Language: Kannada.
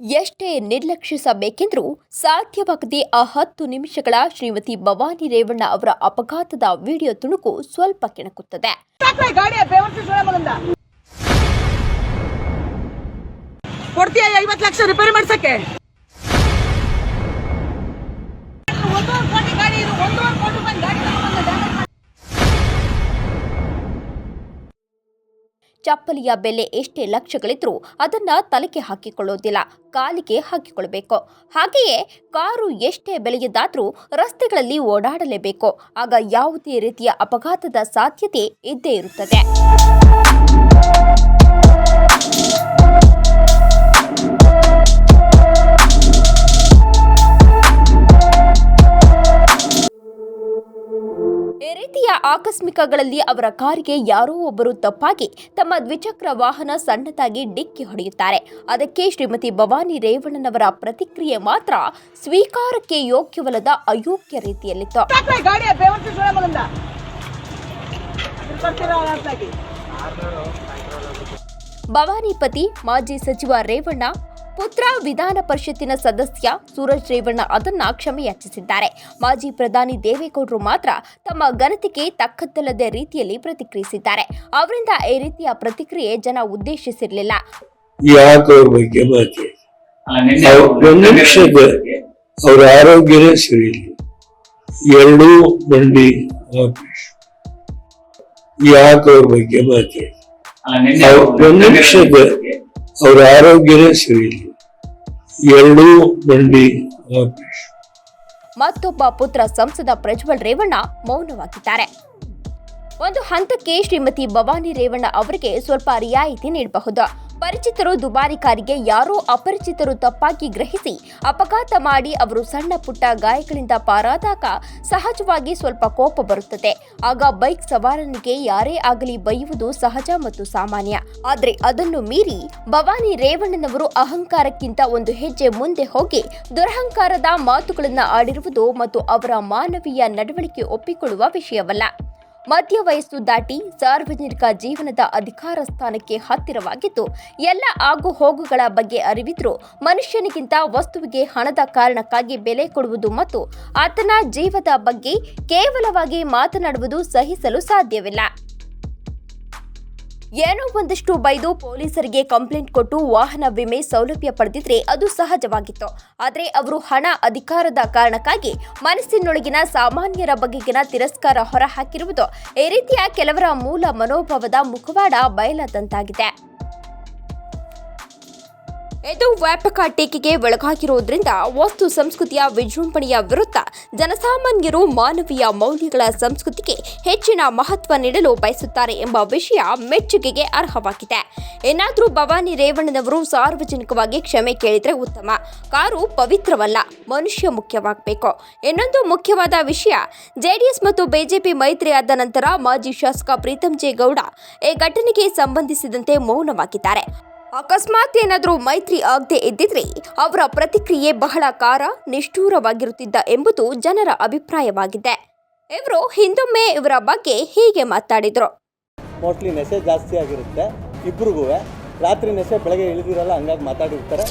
ಎಷ್ಟೇ ನಿರ್ಲಕ್ಷಿಸಬೇಕೆಂದರೂ ಸಾಧ್ಯವಾಗದೆ ಆ ಹತ್ತು ನಿಮಿಷಗಳ ಶ್ರೀಮತಿ ಭವಾನಿ ರೇವಣ್ಣ ಅವರ ಅಪಘಾತದ ವಿಡಿಯೋ ತುಣುಕು ಸ್ವಲ್ಪ ಕೆಣಕುತ್ತದೆ. ಕೊಡ್ತೀಯ ಐವತ್ತು ಲಕ್ಷ ರಿಪೇರಿ ಮಾಡ್ಸಕ್ಕೆ? ಚಪ್ಪಲಿಯ ಬೆಲೆ ಎಷ್ಟೇ ಲಕ್ಷಗಳಿದ್ರೂ ಅದನ್ನ ತಲೆಗೆ ಹಾಕಿಕೊಳ್ಳೋದಿಲ್ಲ, ಕಾಲಿಗೆ ಹಾಕಿಕೊಳ್ಳಬೇಕು ಹಾಗೆಯೇ ಕಾರು ಎಷ್ಟೇ ಬೆಲೆಯದ್ದಾದರೂ ರಸ್ತೆಗಳಲ್ಲಿ ಓಡಾಡಲೇಬೇಕು. ಆಗ ಯಾವುದೇ ರೀತಿಯ ಅಪಘಾತದ ಸಾಧ್ಯತೆ ಇದ್ದೇ ಇರುತ್ತದೆ. ಆಕಸ್ಮಿಕಗಳಲ್ಲಿ ಅವರ ಕಾರಿಗೆ ಯಾರೋ ಒಬ್ಬರು ತಪ್ಪಾಗಿ ತಮ್ಮ ದ್ವಿಚಕ್ರ ವಾಹನ ಸಣ್ಣದಾಗಿ ಡಿಕ್ಕಿ ಹೊಡೆಯುತ್ತಾರೆ. ಅದಕ್ಕೆ ಶ್ರೀಮತಿ ಭವಾನಿ ರೇವಣ್ಣನವರ ಪ್ರತಿಕ್ರಿಯೆ ಮಾತ್ರ ಸ್ವೀಕಾರಕ್ಕೆ ಯೋಗ್ಯವಲ್ಲದ ಅಯೋಗ್ಯ ರೀತಿಯಲ್ಲಿತ್ತು. ಭವಾನಿ ಪತಿ, ಮಾಜಿ ಸಚಿವ ರೇವಣ್ಣ ಪುತ್ರ ವಿಧಾನ ಪರಿಷತ್ತಿನ ಸದಸ್ಯ ಸೂರಜ್ ರೇವಣ್ಣ ಅದನ್ನ ಕ್ಷಮೆಯಾಚಿಸಿದ್ದಾರೆ. ಮಾಜಿ ಪ್ರಧಾನಿ ದೇವೇಗೌಡರು ಮಾತ್ರ ತಮ್ಮ ಘನತೆಗೆ ತಕ್ಕದ್ದಲ್ಲದ ರೀತಿಯಲ್ಲಿ ಪ್ರತಿಕ್ರಿಯಿಸಿದ್ದಾರೆ. ಅವರಿಂದ ಈ ರೀತಿಯ ಪ್ರತಿಕ್ರಿಯೆ ಜನ ಉದ್ದೇಶಿಸಿರಲಿಲ್ಲ. ಅವರ ಆರೋಗ್ಯನೇ ಸರಿ ಇಲ್ಲ ಎರಡೂ ಬಂಡಿ ಯಾಕೆ ಅವ್ರ ಬಗ್ಗೆ ಮಾತಾಡಿ ಅವ್ರು ಅವ್ರು ಒಂದು ನಿಮಿಷದ ಅವ್ರ ಆರೋಗ್ಯನೇ ಸರಿ ಇಲ್ಲ ಬೆಳ್ಳಿ ಮತ್ತೊಬ್ಬ ಪುತ್ರ ಸಂಸದ ಪ್ರಜ್ವಲ್ ರೇವಣ್ಣ ಮೌನವಾಗಿದ್ದಾರೆ. ಒಂದು ಹಂತಕ್ಕೆ ಶ್ರೀಮತಿ ಭವಾನಿ ರೇವಣ್ಣ ಅವರಿಗೆ ಸ್ವಲ್ಪ ರಿಯಾಯಿತಿ ನೀಡಬಹುದು. ಪರಿಚಿತರು ದುಬಾರಿ ಕಾರಿಗೆ ಯಾರೋ ಅಪರಿಚಿತರು ತಪ್ಪಾಗಿ ಗ್ರಹಿಸಿ ಅಪಘಾತ ಮಾಡಿ ಅವರು ಸಣ್ಣ ಪುಟ್ಟ ಗಾಯಗಳಿಂದ ಪಾರಾದಾಗ ಸಹಜವಾಗಿ ಸ್ವಲ್ಪ ಕೋಪ ಬರುತ್ತದೆ. ಆಗ ಬೈಕ್ ಸವಾರನಿಗೆ ಯಾರೇ ಆಗಲಿ ಬೈಯುವುದು ಸಹಜ ಮತ್ತು ಸಾಮಾನ್ಯ. ಆದರೆ ಅದನ್ನು ಮೀರಿ ಭವಾನಿ ರೇವಣ್ಣನವರು ಅಹಂಕಾರಕ್ಕಿಂತ ಒಂದು ಹೆಜ್ಜೆ ಮುಂದೆ ಹೋಗಿ ದುರಹಂಕಾರದ ಮಾತುಗಳನ್ನು ಆಡಿರುವುದು ಮತ್ತು ಅವರ ಮಾನವೀಯ ನಡವಳಿಕೆ ಒಪ್ಪಿಕೊಳ್ಳುವ ವಿಷಯವಲ್ಲ. ಮಧ್ಯ ವಯಸ್ಸು ದಾಟಿ ಸಾರ್ವಜನಿಕ ಜೀವನದ ಅಧಿಕಾರ ಸ್ಥಾನಕ್ಕೆ ಹತ್ತಿರವಾಗಿದ್ದು, ಎಲ್ಲ ಆಗು ಹೋಗುಗಳ ಬಗ್ಗೆ ಅರಿವಿದ್ರೂ ಮನುಷ್ಯನಿಗಿಂತ ವಸ್ತುವಿಗೆ ಹಣದ ಕಾರಣಕ್ಕಾಗಿ ಬೆಲೆ ಕೊಡುವುದು ಮತ್ತು ಆತನ ಜೀವದ ಬಗ್ಗೆ ಕೇವಲವಾಗಿ ಮಾತನಾಡುವುದು ಸಹಿಸಲು ಸಾಧ್ಯವಿಲ್ಲ. ಏನೋ ಒಂದಷ್ಟು ಬೈದು ಪೊಲೀಸರಿಗೆ ಕಂಪ್ಲೇಂಟ್ ಕೊಟ್ಟು ವಾಹನ ವಿಮೆ ಸೌಲಭ್ಯ ಪಡೆದಿದ್ರೆ ಅದು ಸಹಜವಾಗಿತ್ತು. ಆದರೆ ಅವರು ಹಣ ಅಧಿಕಾರದ ಕಾರಣಕ್ಕಾಗಿ ಮನಸ್ಸಿನೊಳಗಿನ ಸಾಮಾನ್ಯರ ಬಗೆಗಿನ ತಿರಸ್ಕಾರ ಹೊರಹಾಕಿರುವುದು ಈ ರೀತಿಯ ಕೆಲವರ ಮೂಲ ಮನೋಭಾವದ ಮುಖವಾಡ ಬಯಲಾದಂತಾಗಿದೆ. ಇದು ವ್ಯಾಪಕ ಟೀಕೆಗೆ ಒಳಗಾಗಿರುವುದರಿಂದ ವಸ್ತು ಸಂಸ್ಕೃತಿಯ ವಿಜೃಂಭಣೆಯ ವಿರುದ್ಧ ಜನಸಾಮಾನ್ಯರು ಮಾನವೀಯ ಮೌಲ್ಯಗಳ ಸಂಸ್ಕೃತಿಗೆ ಹೆಚ್ಚಿನ ಮಹತ್ವ ನೀಡಲು ಬಯಸುತ್ತಾರೆ ಎಂಬ ವಿಷಯ ಮೆಚ್ಚುಗೆಗೆ ಅರ್ಹವಾಗಿದೆ. ಏನಾದರೂ ಭವಾನಿ ರೇವಣ್ಣನವರು ಸಾರ್ವಜನಿಕವಾಗಿ ಕ್ಷಮೆ ಕೇಳಿದರೆ ಉತ್ತಮ. ಕಾರು ಪವಿತ್ರವಲ್ಲ, ಮನುಷ್ಯ ಮುಖ್ಯವಾಗಬೇಕು. ಇನ್ನೊಂದು ಮುಖ್ಯವಾದ ವಿಷಯ, ಜೆಡಿಎಸ್ ಮತ್ತು ಬಿಜೆಪಿ ಮೈತ್ರಿಯಾದ ನಂತರ ಮಾಜಿ ಶಾಸಕ ಪ್ರೀತಂ ಜೆ ಗೌಡ ಈ ಘಟನೆಗೆ ಸಂಬಂಧಿಸಿದಂತೆ ಮೌನವಾಗಿದ್ದಾರೆ. ಅಕಸ್ಮಾತ್ ಏನಾದರೂ ಮೈತ್ರಿ ಆಗದೆ ಇದ್ದಿದ್ರೆ ಅವರ ಪ್ರತಿಕ್ರಿಯೆ ಬಹಳ ಕಾರ ನಿಷ್ಠೂರವಾಗಿರುತ್ತಿದ್ದ ಎಂಬುದು ಜನರ ಅಭಿಪ್ರಾಯವಾಗಿದೆ. ಇವರು ಹಿಂದೊಮ್ಮೆ ಇವರ ಬಗ್ಗೆ ಹೀಗೆ ಮಾತಾಡಿದ್ರು. ಮೋಸ್ಟ್ಲಿ ನೆಸೆ ಜಾಸ್ತಿ ಆಗಿರುತ್ತೆ ಇಬ್ರಿಗೂ ರಾತ್ರಿ ನೆಸೆ ಬೆಳಗ್ಗೆ ಇಳಿದಿರಲ್ಲ, ಹಂಗಾಗಿ ಮಾತಾಡಿರ್ತಾರೆ